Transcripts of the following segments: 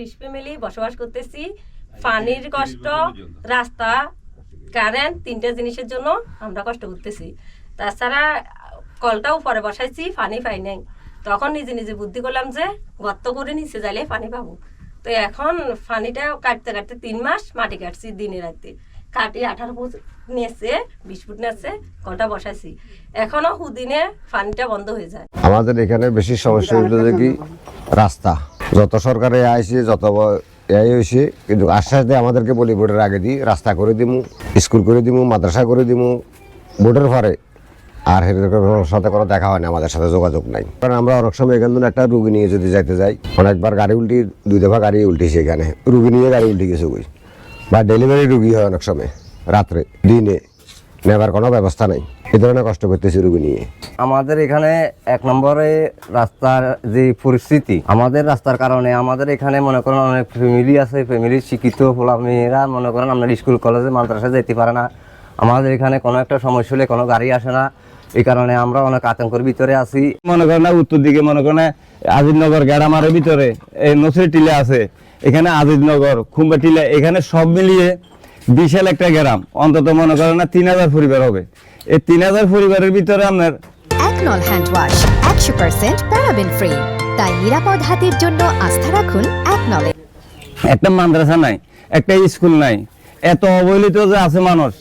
Family বসবাস করতেছি। পানির কষ্ট রাস্তা কারেন্ট তিনটা জিনিসের জন্য আমরা কষ্ট করতেছি। তাছাড়া কলটাও পরে বসাইছি পানি পাই নাই। তখন নিজে নিজে বুদ্ধি করলাম যে গর্ত করে নিচে যাইলে পানি পাবো। তো এখন পানিটা কাটতে কাটতে তিন মাস মাটি কাটছি দিনে রাতে কাটি আঠারো ফুট নিয়েছে বিশ ফুট নিয়েছে কলটা বসাইছি। এখনও হুদিনে পানিটা বন্ধ হয়ে যায়। আমাদের এখানে বেশি সমস্যা হলো যে কি? রাস্তা। যত সরকারে আইসে যত এই হয়েছে কিন্তু আশ্বাস দেয় আমাদেরকে বলি, ভোটের আগে দিই রাস্তা করে দিমু, স্কুল করে দিমু, মাদ্রাসা করে দিমু, ভোটের পরে আর এর সাথে কোনো দেখা হয় না আমাদের সাথে যোগাযোগ নাই। কারণ আমরা অনেক সময় এখান একটা রুগী নিয়ে যদি যাইতে যাই, অনেকবার গাড়ি উল্টি, দুই দফা গাড়ি উল্টিছে এখানে। রুগী নিয়ে গাড়ি উল্টি গেছে কই? বা ডেলিভারি রুগী হয় অনেক সময়, রাত্রে, দিনে। নেবার কোনো ব্যবস্থা নাই। এই ধরনের কষ্ট করতেছি রুগী নিয়ে। আমাদের এখানে এক নম্বরে রাস্তার যে পরিস্থিতি আমাদের রাস্তার কারণে আমাদের এখানে মনে করেন অনেক ফ্যামিলি আছে ফ্যামিলির শিক্ষিত পোলা মেয়েরা মনে করেন আপনার স্কুল কলেজে মাদ্রাসা যেতে পারে না। আমাদের এখানে কোনো একটা সমস্যা হলে কোনো গাড়ি আসে না। এই কারণে আমরা অনেক আতঙ্কের ভিতরে আছি। মনে করেন না উত্তর দিকে মনে করেন আজিজনগর গ্যারামারের ভিতরে এই নসরি টিলা আছে। এখানে আজিজনগর খুম্বা টিলা এখানে সব মিলিয়ে বিশাল একটা গ্রাম। অন্তত মনে করেন না তিন হাজার পরিবার হবে। এই তিন হাজার পরিবারের ভিতরে আপনার একনল হ্যান্ড ওয়াশ একশো পার্সেন্ট প্যারাবেন ফ্রি। তাই নিরাপদ হাতের জন্য আস্থা রাখুন একনলে একটা মাদ্রাসা নাই একটা স্কুল নাই। এত অবহেলিত যে আছে মানুষ।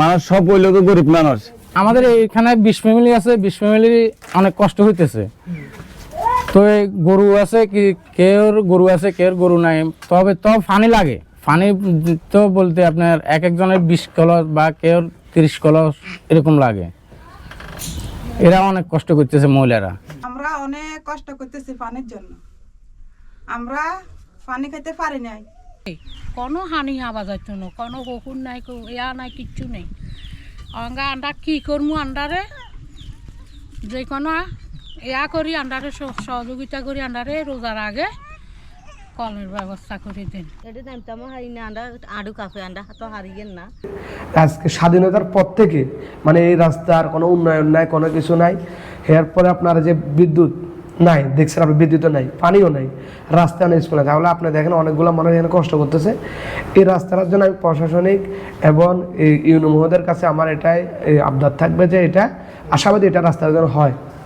মানুষ সব হইলেও তো গরিব মানুষ। আমাদের এখানে বিশ ফ্যামিলি আছে বিশ ফ্যামিলি অনেক কষ্ট হইতেছে। তো এই গরু আছে কি কেউ গরু আছে কেউ গরু নাই। তবে তো ফানি লাগে। ফানি তো বলতে আপনার এক একজনের বিশ কলস বা কেউ তিরিশ কলস এরকম লাগে। এরা অনেক কষ্ট করতেছে মহিলারা। আমরা অনেক কষ্ট করতেছি পানির জন্য। আমরা পানি খাইতে পারি নাই। কোনো হানি হবা যাইতো না কোনো কুকুর নাই ইয়া নাই কিচ্ছু নেই। আমরা আন্ডা কি করমু আন্ডারে? যে কোনো ইয়া করি আন্ডারে সহ- সহযোগিতা করি আন্ডারে রোজার আগে। কলের ব্যবস্থা করে দিন। এটা নামতাম হারি না আন্ডা আডু কাপে আন্ডা তো হারিয়েন না। আজকে স্বাধীনতার পর থেকে মানে এই রাস্তার কোনো উন্নয়ন নাই কোনো কিছু নাই। এরপরে আপনার যে বিদ্যুৎ নাই দেখছেন আপনি বিদ্যুৎও নাই পানিও নাই রাস্তা নেই স্কুল। আছে তাহলে আপনি দেখেন অনেকগুলো মানুষ এখানে কষ্ট করতেছে। এই রাস্তাটার জন্য আমি প্রশাসনিক এবং এই ইউনো মহোদয়ের কাছে আমার এটাই আবদার থাকবে যে এটা আশাবাদী এটা রাস্তার জন্য হয়।